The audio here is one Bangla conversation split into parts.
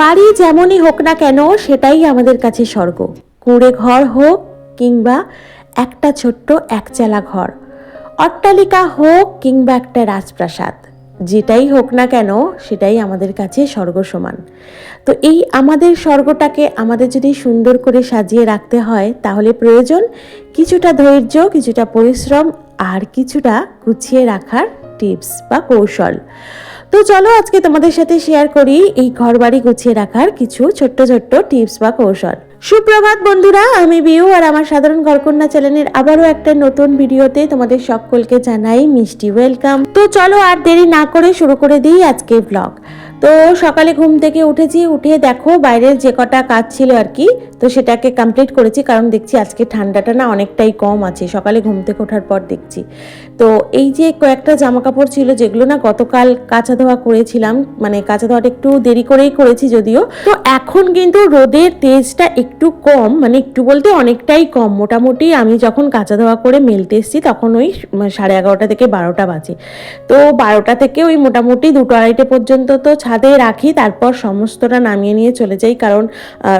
বাড়ি যেমনই হোক না কেন, সেটাই আমাদের কাছে স্বর্গ। কুঁড়ে ঘর হোক কিংবা একটা ছোট্ট একচালা ঘর, অট্টালিকা হোক কিংবা একটা রাজপ্রাসাদ, যেটাই হোক না কেন, সেটাই আমাদের কাছে স্বর্গ সমান। তো এই আমাদের স্বর্গটাকে আমাদের যদি সুন্দর করে সাজিয়ে রাখতে হয়, তাহলে প্রয়োজন কিছুটা ধৈর্য, কিছুটা পরিশ্রম আর কিছুটা গুছিয়ে রাখার টিপস বা কৌশল। তো চলো আজকে তোমাদের সাথে শেয়ার করি এই ঘর বাড়ি গুছিয়ে রাখার কিছু ছোট্ট ছোট্ট টিপস বা কৌশল। সুপ্রভাত বন্ধুরা, আমি বিউ আর আমার সাধারণ ঘরকন্যা চ্যানেলের আবারও একটা নতুন ভিডিওতে তোমাদের সকলকে জানাই মিষ্টি ওয়েলকাম তো চলো আর দেরি না করে শুরু করে দিই আজকে ব্লগ তো সকালে ঘুম থেকে উঠেছি, উঠে দেখো বাইরের যে কটা কাজ ছিল আর কি, তো সেটাকে কমপ্লিট করেছি কারণ দেখছি আজকে ঠান্ডাটা না অনেকটাই কম আছে, সকালে ঘুম থেকে ওঠার পর দেখছি। তো এই যে কয়েকটা জামা কাপড় ছিল যেগুলো না গতকাল কাঁচা ধোয়া করেছিলাম মানে কাঁচা ধোয়াটা একটু দেরি করেই করেছি যদিও, তো এখন কিন্তু রোদের তেজটা একটু কম মানে একটু বলতে অনেকটাই কম। মোটামুটি আমি যখন কাঁচা ধোয়া করে মেলতে এসেছি তখন ওই সাড়ে এগারোটা থেকে বারোটা বাজে। তো বারোটা থেকে ওই মোটামুটি দুটো আড়াইটে পর্যন্ত তো রাখি, তারপর সমস্তটা নামিয়ে নিয়ে চলে যাই। কারণ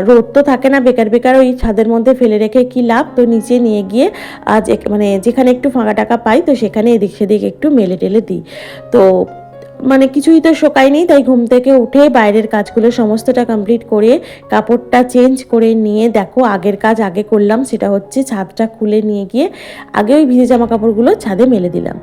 রোদ তো থাকে না, বেকার বেকার ওই ছাদের মধ্যে ফেলে রেখে কি লাভ? তো নিচে নিয়ে গিয়ে আজ মানে যেখানে একটু ফাঁকা টাকা পাই, তো সেখানে এদিক সেদিক একটু মেলে টেলে দিই। তো মানে কিছুই তো শোকায়নি তাই ঘুম থেকে উঠে বাইরের কাজগুলো সমস্তটা কমপ্লিট করে কাপড়টা চেঞ্জ করে নিয়ে দেখো আগের কাজ আগে করলাম, সেটা হচ্ছে ছাদটা খুলে নিয়ে গিয়ে আগে ওই ভিজে জামা কাপড়গুলো ছাদে মেলে দিলাম।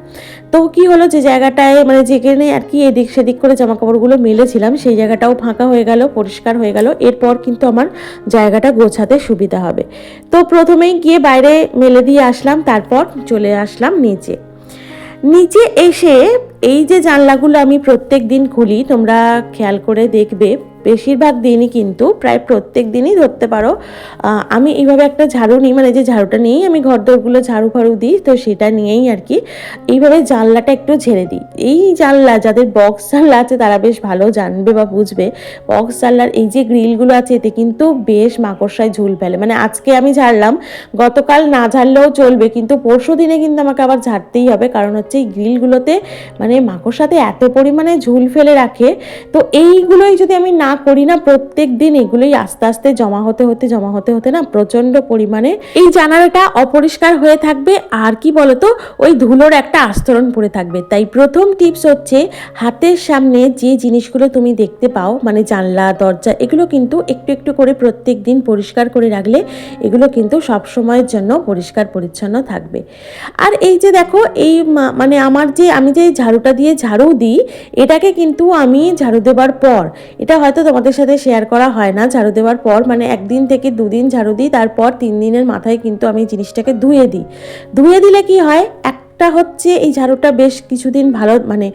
তো কি হলো যে জায়গাটায় মানে যেখানে আর কি এদিক সেদিক করে জামা কাপড়গুলো মেলেছিলাম, সেই জায়গাটাও ফাঁকা হয়ে গেল, পরিষ্কার হয়ে গেল, এরপর কিন্তু আমার জায়গাটা গোছাতে সুবিধা হবে। তো প্রথমেই গিয়ে বাইরে মেলে দিয়ে আসলাম, তারপর চলে আসলাম নিচে। নিচে এসে এই যে জানলাগুলো আমি প্রত্যেক দিন খুলি তোমরা খেয়াল করে দেখবে। বেশিরভাগ দিনই কিন্তু প্রায় প্রত্যেক দিনই ধরতে পারো। আমি এইভাবে একটা ঝাড়ু নিই মানে যে ঝাড়ুটা নিয়েই আমি ঘর দোরগুলো ঝাড়ু ফাড়ু দিই, তো সেটা নিয়েই আর কি। এইভাবে জানলাটা একটু ঝেড়ে দিই। এই জানলা, যাদের বক্স জানলা আছে, তারা বেশ ভালো জানবে বা বুঝবে। বক্স জানলার এই যে গ্রিলগুলো আছে, এতে কিন্তু বেশ মাকড়সায় ঝুল ফেলে। মানে আজকে আমি ঝাড়লাম, গতকাল না ঝাড়লেও চলবে, কিন্তু পরশু দিনে কিন্তু আমাকে আবার ঝাড়তেই হবে, কারণ হচ্ছে এই গ্রিলগুলোতে মানে মাকড়সাতে এত পরিমাণে ঝুল ফেলে রাখে। তো এইগুলোই যদি আমি না করি না, প্রত্যেক দিন এগুলোই আস্তে আস্তে জমা হতে হতে, জমা হতে হতে না প্রচণ্ড পরিমাণে এই জানালাটা অপরিষ্কার হয়ে থাকবে। আর কি বলতো, ওই ধুলোর একটা আস্তরণ পড়ে থাকবে। তাই প্রথম টিপস হচ্ছে, হাতের সামনে যে জিনিসগুলো তুমি দেখতে পাও মানে জানলা, দরজা, এগুলো কিন্তু একটু একটু করে প্রত্যেক দিন পরিষ্কার করে রাখলে এগুলো কিন্তু সব সময়ের জন্য পরিষ্কার পরিচ্ছন্ন থাকবে। আর এই যে দেখো, এই মানে আমার যে, আমি যে ঝাড়ুটা দিয়ে ঝাড়ু দিই, এটাকে কিন্তু আমি ঝাড়ু দেওয়ার পর, এটা হয়তো তোমাদের সাথে শেয়ার করা হয় না, ঝাড়ু দেওয়ার পর মানে একদিন থেকে দুদিন ঝাড়ু দিই, তারপর তিন দিনের মাথায় কিন্তু আমি জিনিসটাকে ধুয়ে দিই। ধুয়ে দিলে কি হয়? একটা হচ্ছে এই ঝাড়ুটা বেশ কিছুদিন ভালো মানে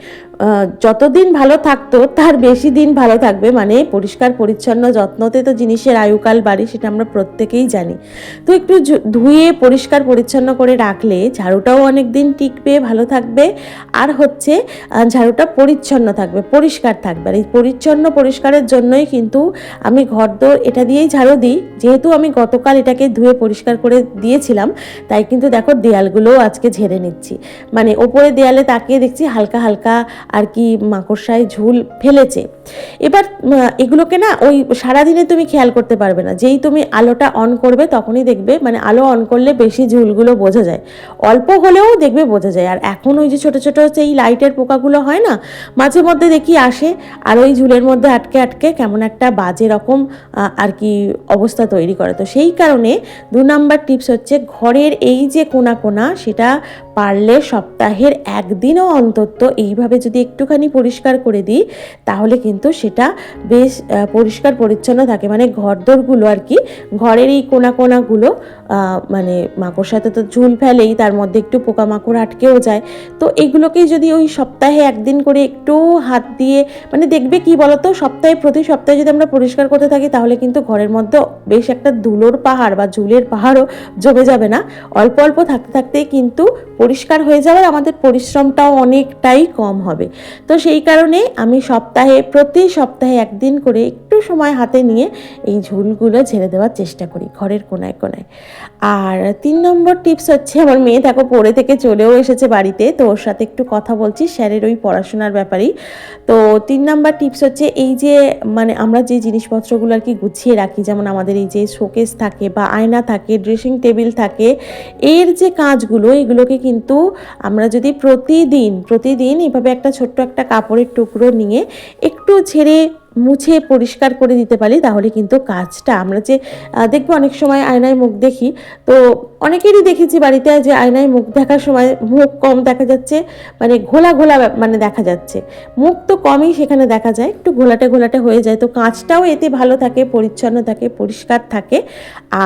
যতদিন ভালো থাকতো, তার বেশি দিন ভালো থাকবে। মানে পরিষ্কার, পরিচ্ছন্ন, যত্নতে তো জিনিসের আয়ুকাল বাড়ে, সেটা আমরা প্রত্যেকেই জানি। তো একটু ধুয়ে, পরিষ্কার, পরিচ্ছন্ন করে রাখলে ঝাড়ুটাও অনেক দিন টিকবে, ভালো থাকবে। আর হচ্ছে ঝাড়ুটা পরিচ্ছন্ন থাকবে, পরিষ্কার থাকবে। আর এই পরিচ্ছন্ন, পরিষ্কারের জন্যই কিন্তু আমি ঘরদোর এটা দিয়েই ঝাড়ু দিই। যেহেতু আমি গতকাল এটাকে ধুয়ে, পরিষ্কার করে দিয়েছিলাম, তাই কিন্তু দেখো দেয়ালগুলোও আজকে ঝেড়ে নিচ্ছি। মানে ওপরে দেয়ালে তাকিয়ে দেখছি হালকা হালকা আর কি মাকড়সায় ঝুল ফেলেছে। এবার এগুলোকে না ওই সারাদিনে তুমি খেয়াল করতে পারবে না। যেই তুমি আলোটা অন করবে তখনই দেখবে মানে আলো অন করলে বেশি ঝুলগুলো বোঝা যায়। অল্প হলেও দেখবে বোঝা যায়। আর এখন ওই যে ছোটো ছোটো সেই লাইটের পোকাগুলো হয় না, মাঝে মধ্যে দেখি আসে, আর ওই ঝুলের মধ্যে আটকে আটকে কেমন একটা বাজে রকম আর কি অবস্থা তৈরি করে। তো সেই কারণে দু নাম্বার টিপস হচ্ছে ঘরের এই যে কোনা কোনা, সেটা পারলে সপ্তাহের একদিনও অন্তত এইভাবে যদি একটুখানি পরিষ্কার করে দিই, তাহলে কিন্তু সেটা বেশ পরিষ্কার পরিচ্ছন্ন থাকে। মানে ঘরদোরগুলো আর কি, ঘরের এই কোনা কোনাগুলো মানে মাকড়সাতে তো ঝুল ফেলেই, তার মধ্যে একটু পোকামাকড় আটকেও যায়। তো এগুলোকেই যদি ওই সপ্তাহে একদিন করে একটু হাত দিয়ে মানে দেখবে কি বলতো, সপ্তাহে, প্রতি সপ্তাহে যদি আমরা পরিষ্কার করতে থাকি, তাহলে কিন্তু ঘরের মধ্যে বেশ একটা ধুলোর পাহাড় বা ঝুলের পাহাড়ও জমে যাবে না। অল্প অল্প থাকতে থাকতেই কিন্তু পরিষ্কার হয়ে যাবে আমাদের পরিশ্রমটাও অনেকটাই কম হবে। তো সেই কারণে আমি সপ্তাহে, প্রতি সপ্তাহে একদিন করে একটু সময় হাতে নিয়ে এই ঝুলগুলো ঝেড়ে দেওয়ার চেষ্টা করি ঘরের কোনায় কোনায়। আর তিন নম্বর টিপস হচ্ছে, আমার মেয়ে দেখো পড়ে থেকে চলেও এসেছে বাড়িতে, তো ওর সাথে একটু কথা বলছি, স্যারের ওই পড়াশোনার ব্যাপারেই। তো তিন নম্বর টিপস হচ্ছে, এই যে মানে আমরা যে জিনিসপত্রগুলো আর কি গুছিয়ে রাখি, যেমন আমাদের এই যে শোকেস থাকে বা আয়না থাকে, ড্রেসিং টেবিল থাকে, এর যে কাজগুলো, এগুলোকে কিন্তু আমরা যদি প্রতিদিন প্রতিদিন এভাবে একটা ছোট্ট একটা কাপড়ের টুকরো নিয়ে একটু ছেড়ে মুছে পরিষ্কার করে দিতে পারি, তাহলে কিন্তু কাজটা আমরা যে দেখব অনেক সময় আয়নায় মুখ দেখি, তো অনেকেরই দেখেছি বাড়িতে যে আয়নায় মুখ দেখার সময় মুখ কম দেখা যাচ্ছে মানে ঘোলা ঘোলা মানে দেখা যাচ্ছে। মুখ তো কমই সেখানে দেখা যায়, একটু ঘোলাটে ঘোলাটে হয়ে যায়, তো কাঁচটাও এতে ভালো থাকে, পরিচ্ছন্ন থাকে, পরিষ্কার থাকে।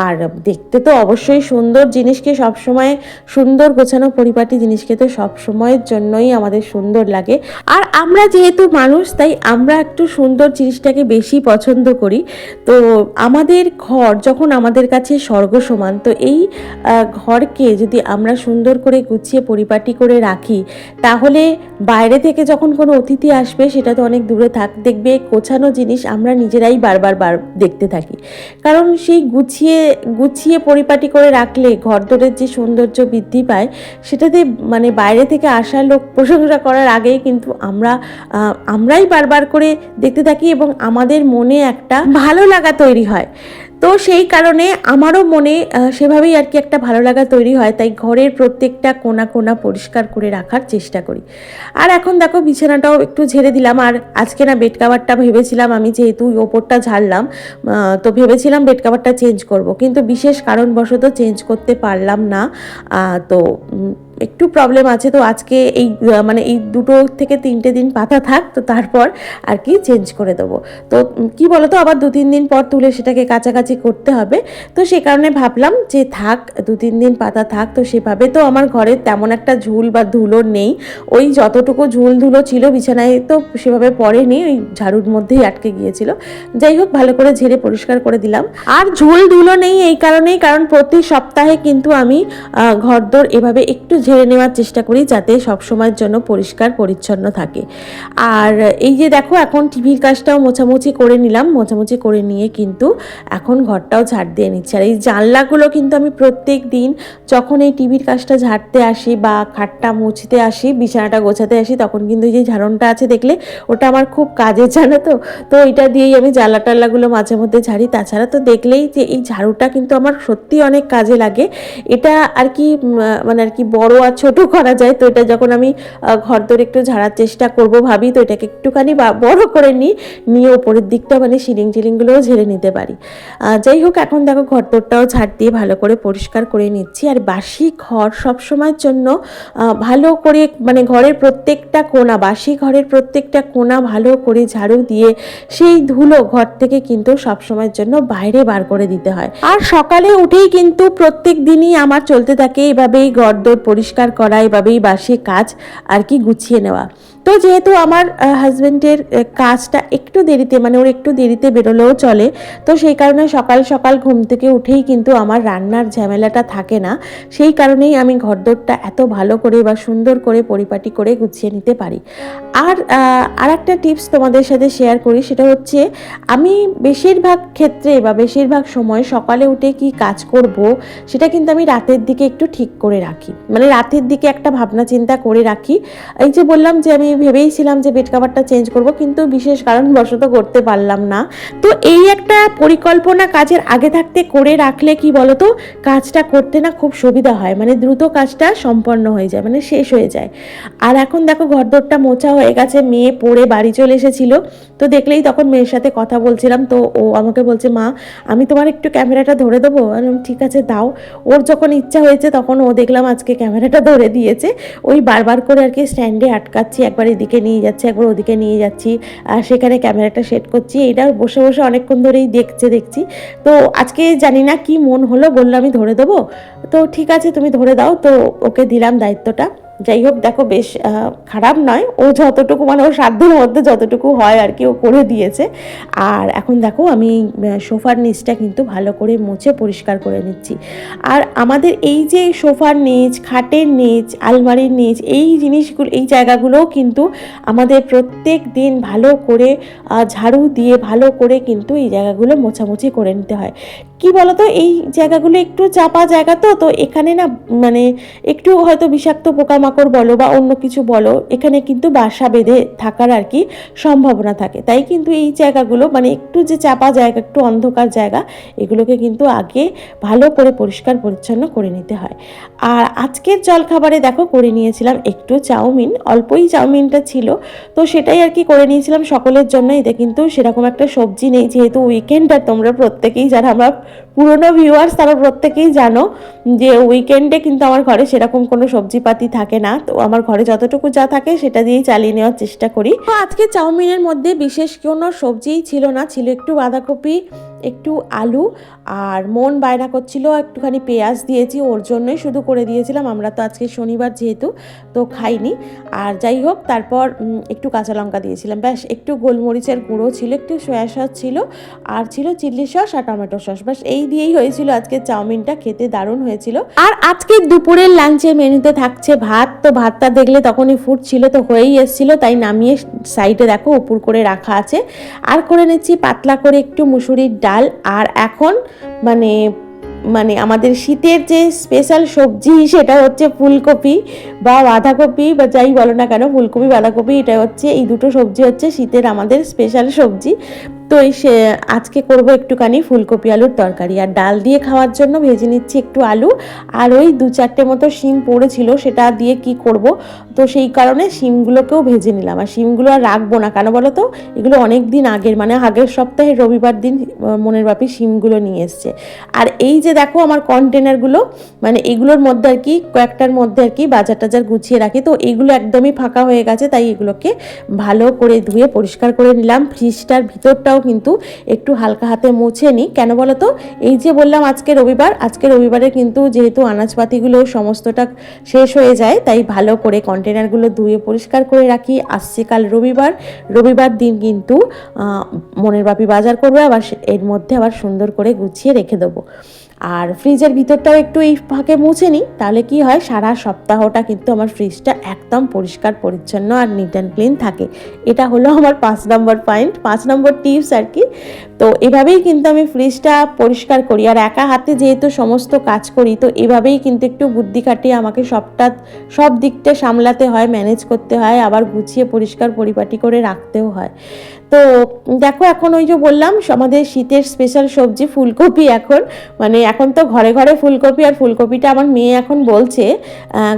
আর দেখতে তো অবশ্যই সুন্দর জিনিসকে সবসময় সুন্দর গোছানো পরিপাটি জিনিসকে তো সব সময়ের জন্যই আমাদের সুন্দর লাগে। আর আমরা যেহেতু মানুষ, তাই আমরা একটু সুন্দর জিনিসটাকে বেশি পছন্দ করি। তো আমাদের ঘর যখন আমাদের কাছে স্বর্গ সমান, তো এই ঘরকে যদি আমরা সুন্দর করে গুছিয়ে পরিপাটি করে রাখি, তাহলে বাইরে থেকে যখন কোনো অতিথি আসবে, সেটা তো অনেক দূরে থাক, দেখবে গোছানো জিনিস আমরা নিজেরাই বারবার বার দেখতে থাকি। কারণ সেই গুছিয়ে গুছিয়ে পরিপাটি করে রাখলে ঘরদোরের যে সৌন্দর্য বৃদ্ধি পায়, সেটাতে মানে বাইরে থেকে আসা লোক প্রশংসা করার আগেই কিন্তু আমরা আমরাই বারবার করে দেখতে থাকি এবং আমাদের মনে একটা ভালো লাগা তৈরি হয়। তো সেই কারণে আমারও মনে সেভাবেই আর কি একটা ভালো লাগা তৈরি হয়, তাই ঘরের প্রত্যেকটা কোনা কোনা পরিষ্কার করে রাখার চেষ্টা করি। আর এখন দেখো বিছানাটাও একটু ঝেড়ে দিলাম, আর আজকে না বেড কাভারটা ভেবেছিলাম আমি যেহেতু ওপরটা ঝাড়লাম তো ভেবেছিলাম বেড কাভারটা চেঞ্জ করব, কিন্তু বিশেষ কারণবশত চেঞ্জ করতে পারলাম না তো একটু প্রবলেম আছে তো আজকে এই মানে এই দুটো থেকে তিনটে দিন পাতা থাক, তো তারপর আর কি চেঞ্জ করে দেবো। তো কি বলো তো আবার দু তিন দিন পর তুলে সেটাকে কাছাকাছি করতে হবে। তো সে কারণে ভাবলাম যে থাক, দু তিন দিন পাতা থাক, তো সেভাবে তো আমার ঘরে তেমন একটা ঝুল বা ধুলো নেই। ওই যতটুকু ঝুল ধুলো ছিল, বিছানায় তো সেভাবে পড়েনি, ওই ঝাড়ুর মধ্যেই আটকে গিয়েছিল। যাই হোক, ভালো করে ঝেড়ে পরিষ্কার করে দিলাম। আর ঝুল ধুলো নেই এই কারণেই, কারণ প্রতি সপ্তাহে কিন্তু আমি ঘরদোর এভাবে একটু ঝেড়ে নেওয়ার চেষ্টা করি যাতে সব সময়ের জন্য পরিষ্কার, পরিচ্ছন্ন থাকে। আর এই যে দেখো, এখন টিভির কাজটাও মোছামুছি করে নিলাম। মোছামুছি করে নিয়ে কিন্তু এখন ঘরটাও ঝাড় দিয়ে নিচ্ছি। আর এই জানলাগুলো কিন্তু আমি প্রত্যেক দিন যখন এই টিভির কাজটা ঝাড়তে আসি বা খাটটা মুছতে আসি, বিছানাটা গোছাতে আসি, তখন কিন্তু এই যে ঝাড়নটা আছে দেখলে, ওটা আমার খুব কাজের জানো তো। তো এটা দিয়েই আমি জানলা টাল্লাগুলো মাঝে মধ্যে ঝাড়ি। তাছাড়া তো দেখলেই যে এই ঝাড়ুটা কিন্তু আমার সত্যি অনেক কাজে লাগে। এটা আর কি মানে আর কি বড় আর ছোট করা যায়, তো এটা যখন আমি ঘর দরে একটু ঝাড়ার চেষ্টা করব ভাবি, তো এটাকে একটুখানি বড় করে নিই নিয়ে ওপরের দিকটা মানে সিলিং টিলিংগুলোও ঝেড়ে নিতে পারি। যাই হোক, এখন দেখো ঘর দরটাও ঝাড় দিয়ে ভালো করে পরিষ্কার করে নিচ্ছি। আর বাসি ঘর সব সময়ের জন্য ভালো করে মানে ঘরের প্রত্যেকটা কোণা, বাসি ঘরের প্রত্যেকটা কোণা ভালো করে ঝাড়ু দিয়ে, সেই ধুলো ঘর থেকে কিন্তু সব সময়ের জন্য বাইরে বার করে দিতে হয়। আর সকালে উঠেই কিন্তু প্রত্যেক দিনই আমার চলতে থাকে এভাবেই ঘরদোর পরিষ্কার করা এভাবেই বাসে কাজ আর কি গুছিয়ে নেওয়া। তো যেহেতু আমার হাজব্যান্ডের কাজটা একটু দেরিতে মানে ওর একটু দেরিতে বেরোলেও চলে, তো সেই কারণে সকাল সকাল ঘুম থেকে উঠেই কিন্তু আমার রান্নার ঝামেলাটা থাকে না। সেই কারণেই আমি ঘরদোরটা এত ভালো করে বা সুন্দর করে পরিপাটি করে গুছিয়ে নিতে পারি। আর আর একটা টিপস তোমাদের সাথে শেয়ার করি, সেটা হচ্ছে আমি বেশিরভাগ ক্ষেত্রে বা বেশিরভাগ সময় সকালে উঠে কি কাজ করব, সেটা কিন্তু আমি রাতের দিকে একটু ঠিক করে রাখি। মানে রাতের দিকে একটা ভাবনা চিন্তা করে রাখি। এই যে বললাম যে আমি ভেবেইছিলাম যে বেড কাভারটা চেঞ্জ করব, কিন্তু বিশেষ কারণবশত করতে পারলাম না। তো এই একটা পরিকল্পনা কাজের আগে থাকতে করে রাখলে কি বলতো, কাজটা করতে না খুব সুবিধা হয় মানে দ্রুত কাজটা সম্পন্ন হয়ে যায় মানে শেষ হয়ে যায়। আর এখন দেখো ঘরদোরটা মোছা হয়ে গেছে, মেয়ে পড়ে বাড়ি চলে এসেছিল। তো দেখলেই তখন মেয়ের সাথে কথা বলছিলাম, তো ও আমাকে বলছে, মা, আমি তোমার একটু ক্যামেরাটা ধরে দেবো? ঠিক আছে, দাও। ওর যখন ইচ্ছা হয়েছে, তখন ও দেখলাম আজকে ক্যামেরাটা ধরে দিয়েছে। ওই বারবার করে আর কি স্ট্যান্ডে আটকাচ্ছি, একবার এদিকে নিয়ে যাচ্ছি, একবার ওদিকে নিয়ে যাচ্ছি। আর সেখানে ক্যামেরাটা সেট করছি। এটা বসে বসে অনেকক্ষণ ধরেই দেখছে, দেখছি। তো আজকে জানি না কি মন হলো, বলল আমি ধরে দেবো। তো ঠিক আছে, তুমি ধরে দাও। তো ওকে দিলাম দায়িত্বটা। যাই হোক, দেখো বেশ খারাপ নয়। ও যতটুকু মানে ওর সাধ্যের মধ্যে যতটুকু হয় আর কি, ও করে দিয়েছে। আর এখন দেখো আমি সোফার নিচটা কিন্তু ভালো করে মুছে পরিষ্কার করে নিচ্ছি। আর আমাদের এই যে সোফার নিচ, খাটের নিচ, আলমারির নিচ, এই জিনিসগুলো, এই জায়গাগুলোও কিন্তু আমাদের প্রত্যেক দিন ভালো করে ঝাড়ু দিয়ে ভালো করে কিন্তু এই জায়গাগুলো মোছামুছি করে নিতে হয়। কি বলতো, এই জায়গাগুলো একটু চাপা জায়গা তো তো এখানে না মানে একটু হয়তো বিষাক্ত পোকামাকড় বলো বা অন্য কিছু বলো, এখানে কিন্তু বাসা বেঁধে থাকার আর কি সম্ভাবনা থাকে। তাই কিন্তু এই জায়গাগুলো মানে একটু যে চাপা জায়গা, একটু অন্ধকার জায়গা, এগুলোকে কিন্তু আগে ভালো করে পরিষ্কার পরিচ্ছন্ন করে নিতে হয়। আর আজকের জলখাবারে দেখো করে নিয়েছিলাম একটু চাউমিন, অল্পই চাউমিনটা ছিল। তো সেটাই আর কি করে নিয়েছিলাম সকলের জন্য এতে কিন্তু সেরকম একটা সবজি নেই, যেহেতু উইকেন্ড আর তোমরা প্রত্যেকেই যারা আমরা পুরনো ভিউয়ার্স তারা প্রত্যেকেই জানো যে উইকেন্ডে কিন্তু আমার ঘরে সেরকম কোনো সবজিপাতি থাকে না। তো আমার ঘরে যতটুকু যা থাকে সেটা দিয়েই চালিয়ে নেওয়ার চেষ্টা করি। আজকে চাউমিনের মধ্যে বিশেষ কোনো সবজিই ছিল না, ছিল একটু বাঁধাকপি একটু আলু আর মন বায়না করছিল, একটুখানি পেঁয়াজ দিয়েছি, ওর জন্যই শুধু করে দিয়েছিলাম। আমরা তো আজকে শনিবার যেহেতু, তো খাইনি। আর যাই হোক, তারপর একটু কাঁচা লঙ্কা দিয়েছিলাম। ব্যাস, একটু গোলমরিচের গুঁড়ো ছিল, একটু সয়া সস ছিল, আর ছিল চিল্লি সস আর টমেটো সস। ব্যাস, এই দিয়েই হয়েছিল আজকে চাউমিনটা, খেতে দারুণ হয়েছিল। আর আজকে দুপুরের লাঞ্চের মেনুতে থাকছে ভাত, তো ভাতটা দেখলে তখনই ফুটছিল, তো হয়েই এসেছিল। তাই নামিয়ে সাইডে দেখো, উপর করে রাখা আছে। আর করে নিচ্ছি, পাতলা করে একটু মুসুরির ডাল। আর এখন মানে মানে আমাদের শীতের যে স্পেশাল সবজি, সেটা হচ্ছে ফুলকপি বা বাঁধাকপি বা যাই বলো না কেন, ফুলকপি, বাঁধাকপি এটা হচ্ছে, এই দুটো সবজি হচ্ছে শীতের আমাদের স্পেশাল সবজি। তো এই সে আজকে করব একটুখানি ফুলকপি আলুর তরকারি। আর ডাল দিয়ে খাওয়ার জন্য ভেজে নিচ্ছি একটু আলু। আর ওই দু চারটে মতো শিম পড়েছিল, সেটা দিয়ে কি করব? তো সেই কারণে শিমগুলোকেও ভেজে নিলাম। আর শিমগুলো আর রাখব না। কেন বলো তো? এগুলো অনেক দিন আগের মানে আগের সপ্তাহে রবিবার দিন মনের বাপি শিমগুলো নিয়ে এসছে। আর এই যে দেখো আমার কন্টেনারগুলো মানে এগুলোর মধ্যে আর কি, কয়েকটার মধ্যে আর কি বাজার টাজার গুছিয়ে রাখি। তো এগুলো একদমই ফাঁকা হয়ে গেছে, তাই এগুলোকে ভালো করে ধুয়ে পরিষ্কার করে নিলাম। ফ্রিজটার ভিতরটাও কিন্তু একটু হালকা হাতে মুছে নিই। কেন বলো তো এই যে বললাম আজকে রবিবার, আজকে রবিবারে কিন্তু যেহেতু আনাজপাতিগুলো সমস্তটা শেষ হয়ে যায়, তাই ভালো করে কন্টেনারগুলো ধুয়ে পরিষ্কার করে রাখি। আসছে কাল রবিবার রবিবার দিন কিন্তু মনের বাপি বাজার করবে, আবার এর মধ্যে আবার সুন্দর করে গুছিয়ে রেখে দেবো। আর ফ্রিজের ভিতরটাও একটু এই ফাঁকে মুছে নিই, তাহলে কি হয়, সারা সপ্তাহটা কিন্তু আমার ফ্রিজটা একদম পরিষ্কার, পরিচ্ছন্ন আর নিট অ্যান্ড ক্লিন থাকে। এটা হলো আমার পাঁচ নম্বর পয়েন্ট পাঁচ নম্বর টিপস আর কি। তো এভাবেই কিন্তু আমি ফ্রিজটা পরিষ্কার করি, আর একা হাতে যেহেতু সমস্ত কাজ করি, তো এভাবেই কিন্তু একটু বুদ্ধি খাটিয়ে আমাকে সবটা, সব দিকটা সামলাতে হয় ম্যানেজ করতে হয়, আবার গুছিয়ে পরিষ্কার পরিপাটি করে রাখতেও হয়। তো দেখো এখন ওই যে বললাম আমাদের শীতের স্পেশাল সবজি ফুলকপি এখন। মানে এখন তো ঘরে ঘরে ফুলকপি আর ফুলকপিটা আমার মেয়ে এখন বলছে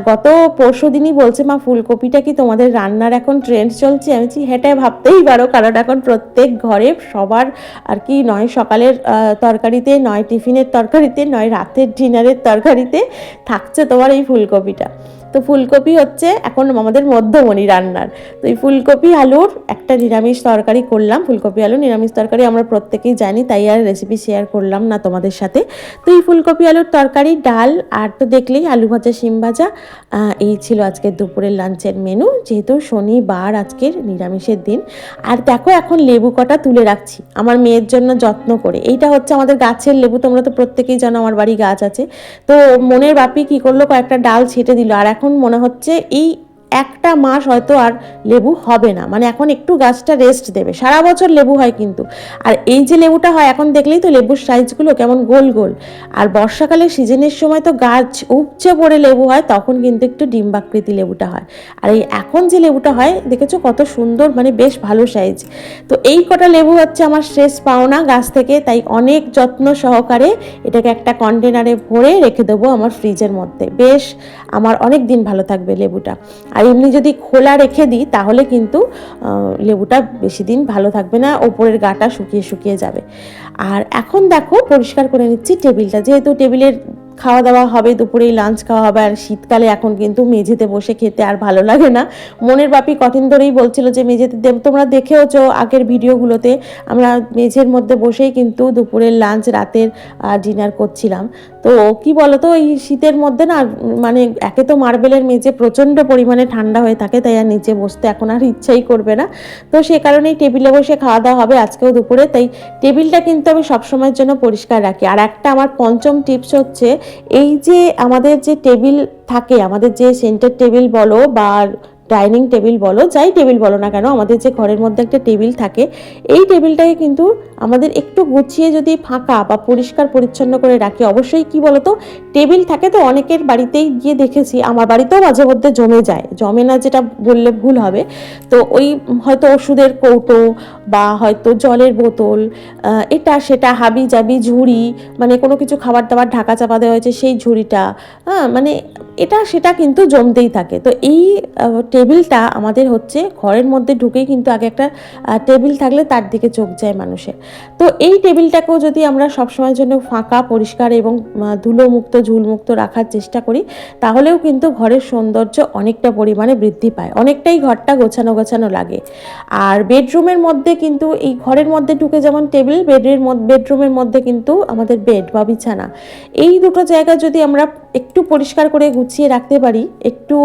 গত পরশু দিনই বলছে, মা, ফুলকপিটা কি তোমাদের রান্নার এখন ট্রেন্ড চলছে? আমি হেঁটে ভাবতেই পারো, কারণ এখন প্রত্যেক ঘরে সবার আর কি নয় সকালের তরকারিতে, নয় টিফিনের তরকারিতে, নয় রাতের ডিনারের তরকারিতে থাকছে তোমার এই ফুলকপিটা। তো ফুলকপি হচ্ছে এখন আমাদের মধ্যমণি রান্নার। তো এই ফুলকপি, আলুর একটা নিরামিষ তরকারি করলাম। ফুলকপি, আলু নিরামিষ তরকারি আমরা প্রত্যেকেই জানি, তাই আর রেসিপি শেয়ার করলাম না তোমাদের সাথে। তো এই ফুলকপি, আলুর তরকারি, ডাল আর তো দেখলেই আলু ভাজা, শিম ভাজা এই ছিল আজকের দুপুরের লাঞ্চের মেনু যেহেতু শনিবার আজকের নিরামিষের দিন, আর দেখো এখন লেবু কটা তুলে রাখছি, আমার মেয়ের জন্য যত্ন করে। এইটা হচ্ছে আমাদের গাছের লেবু, তোমরা তো প্রত্যেকেই জানো আমার বাড়ি গাছ আছে। তো মনের বাপি কি করল, কয়েকটা ডাল ছেটে দিল, আর এখন মনে হচ্ছে এই একটা মাস হয়তো আর লেবু হবে না। মানে এখন একটু গাছটা রেস্ট দেবে। সারা বছর লেবু হয় কিন্তু। আর এই যে লেবুটা হয়, এখন দেখলেই তো লেবুর সাইজগুলো কেমন গোল গোল। আর বর্ষাকালের সিজনের সময় তো গাছ উপচে পড়ে লেবু হয়, তখন কিন্তু একটু ডিম্বাকৃতি লেবুটা হয়। আর এই এখন যে লেবুটা হয়, দেখেছ কত সুন্দর মানে বেশ ভালো সাইজ তো এই কটা লেবু হচ্ছে আমার শেষ পাওনা গাছ থেকে, তাই অনেক যত্ন সহকারে এটাকে একটা কন্টেনারে ভরে রেখে দেবো আমার ফ্রিজের মধ্যে। বেশ, আমার অনেক দিন ভালো থাকবে লেবুটা। আর এমনি যদি খোলা রেখে দিই, তাহলে কিন্তু লেবুটা বেশি দিন ভালো থাকবে না, ওপরের গাটা শুকিয়ে শুকিয়ে যাবে। আর এখন দেখো, পরিষ্কার করে নিচ্ছি টেবিলটা। যেহেতু টেবিলের খাওয়া দাওয়া হবে, দুপুরেই লাঞ্চ খাওয়া হবে, আর শীতকালে এখন কিন্তু মেঝেতে বসে খেতে আর ভালো লাগে না। মনের বাপি কঠিন ধরেই বলছিল যে, মেঝেতে দেব তোমরা দেখেওছো আগের ভিডিওগুলোতে, আমরা মেঝের মধ্যে বসেই কিন্তু দুপুরের লাঞ্চ রাতের ডিনার করছিলাম। তো কি বলতো, এই শীতের মধ্যে না মানে একে তো মার্বেলের মেঝে প্রচণ্ড পরিমাণে ঠান্ডা হয়ে থাকে, তাই আর নিচে বসতে এখন আর ইচ্ছাই করবে না। তো সে কারণেই টেবিলে বসে খাওয়া দাওয়া হবে আজকেও দুপুরে, তাই টেবিলটা কিন্তু আমি সবসময়ের জন্য পরিষ্কার রাখি। আর একটা আমার পঞ্চম টিপস হচ্ছে এই যে আমাদের যে টেবিল থাকে, আমাদের যে সেন্টার টেবিল বলো বা ডাইনিং টেবিল বলো, যাই টেবিল বলো না কেন, আমাদের যে ঘরের মধ্যে একটা টেবিল থাকে, এই টেবিলটাকে কিন্তু আমাদের একটু গুছিয়ে যদি ফাঁকা বা পরিষ্কার পরিচ্ছন্ন করে রাখি, অবশ্যই কি বলতো? টেবিল থাকে তো অনেকের বাড়িতেই গিয়ে দেখেছি, আমার বাড়িতেও মাঝে মধ্যে জমে যায়। জমে না যেটা বললে ভুল হবে। তো ওই হয়তো ওষুধের কৌটো বা হয়তো জলের বোতল এটা, সেটা, হাবি জাবি ঝুড়ি মানে কোনো কিছু খাবার দাবার ঢাকা চাপা দেওয়া হয়েছে সেই ঝুড়িটা হ্যাঁ মানে এটা, সেটা কিন্তু জমতেই থাকে। তো এই টেবিলটা আমাদের হচ্ছে ঘরের মধ্যে ঢুকেই কিন্তু আগে একটা টেবিল থাকলে তার দিকে চোখ যায় মানুষের। তো এই টেবিলটাকেও যদি আমরা সবসময়ের জন্য ফাঁকা, পরিষ্কার এবং ধুলোমুক্ত, ঝুলমুক্ত রাখার চেষ্টা করি, তাহলেও কিন্তু ঘরের সৌন্দর্য অনেকটা পরিমাণে বৃদ্ধি পায়। অনেকটাই ঘরটা গোছানো গোছানো লাগে। আর বেডরুমের মধ্যে কিন্তু, এই ঘরের মধ্যে ঢুকে যেমন টেবিল, বেডের বেডরুমের মধ্যে কিন্তু আমাদের বেড বা বিছানা। এই দুটো জায়গা যদি আমরা একটু পরিষ্কার করে গুছিয়ে রাখতে পারি, একটু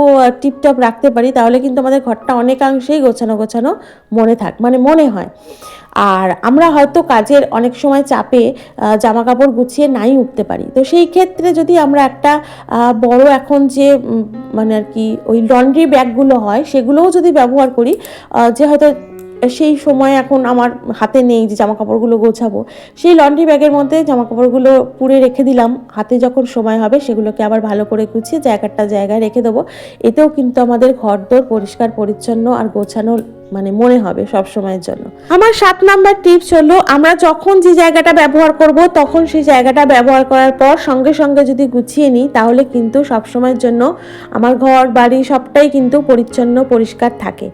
টিপটপ রাখতে পারি, তাহলে কিন্তু আমাদের ঘরটা অনেকাংশেই গোছানো গোছানো মনে থাক মানে মনে হয়। আর আমরা হয়তো কাজের অনেক সময় চাপে জামা কাপড় গুছিয়ে নাই উঠতে পারি। তো সেই ক্ষেত্রে যদি আমরা একটা বড় এখন যে মানে আর কি, ওই লন্ড্রি ব্যাগগুলো হয়, সেগুলোও যদি ব্যবহার করি যে হয়তো সেই সময় এখন আমার হাতে নেই যে জামা কাপড়গুলো গোছাবো, সেই লন্ড্রি ব্যাগের মধ্যে জামা কাপড়গুলো পুড়ে রেখে দিলাম। হাতে যখন সময় হবে, সেগুলোকে আবার ভালো করে গুছিয়ে জায়গাটা জায়গায় রেখে দেবো। এতেও কিন্তু আমাদের ঘর দোর পরিষ্কার, পরিচ্ছন্ন আর গোছানো মানে মনে হবে সব সময়ের জন্য। আমার সাত নাম্বার টিপস হলো, আমরা যখন যে জায়গাটা ব্যবহার করব, তখন সেই জায়গাটা ব্যবহার করার পর সঙ্গে সঙ্গে যদি গুছিয়ে নিই, তাহলে কিন্তু সব সময়ের জন্য আমার ঘর, বাড়ি সবটাই কিন্তু পরিচ্ছন্ন, পরিষ্কার থাকে।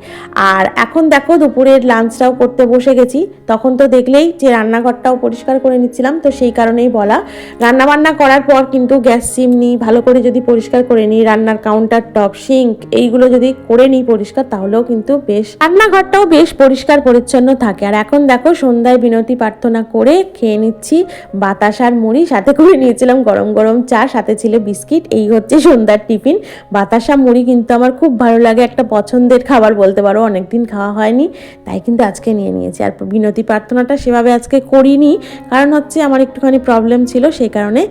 আর এখন দেখো দুপুরের লাঞ্চটাও করতে বসে গেছি। তখন তো দেখলেই যে রান্নাঘরটাও পরিষ্কার করে নিচ্ছিলাম, তো সেই কারণেই বলা। রান্না বান্না করার পর কিন্তু গ্যাস চিমনি ভালো করে যদি পরিষ্কার করে নিই, রান্নার কাউন্টার টপ সিঙ্ক এইগুলো যদি করে নিই পরিষ্কার, তাহলেও কিন্তু বেশ। রান্নাঘরটাও বেশ পরিষ্কার পরিচ্ছন্ন থাকে। আর এখন দেখো সন্ধ্যায় বিনতি প্রার্থনা করে খেয়ে নিচ্ছি বাতাসার মুড়ি, সাথে করে নিয়েছিলাম গরম গরম চা, সাথে ছিল বিস্কিট। এই হচ্ছে সন্ধ্যার টিফিন। বাতাসা মুড়ি কিন্তু আমার খুব ভালো লাগে। একটা পছন্দের খাবার বলতে পারো, অনেকদিন খাওয়া হয়নি, তাই কিন্তু আজকে নিয়ে নিয়েছি। আর বিনতি প্রার্থনাটা সেভাবে আজকে করিনি, কারণ হচ্ছে আমার একটুখানি প্রবলেম ছিল সেই কারণে।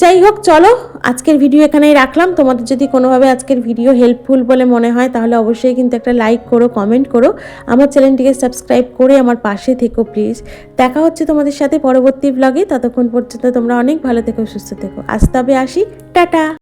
যাই হোক, চলো আজকের ভিডিও এখানেই রাখলাম। তোমাদের যদি কোনোভাবে আজকের ভিডিও হেল্পফুল বলে মনে হয়, তাহলে অবশ্যই কিন্তু একটা লাইক করো কমেন্ট করো। আমার চ্যানেলটিকে সাবস্ক্রাইব করে আমার পাশে থেকো, প্লিজ। দেখা হচ্ছে তোমাদের সাথে পরবর্তী ব্লগে ততক্ষণ পর্যন্ত তোমরা অনেক ভালো থেকো, সুস্থ থেকো। আজ তবে আসি। টাটা!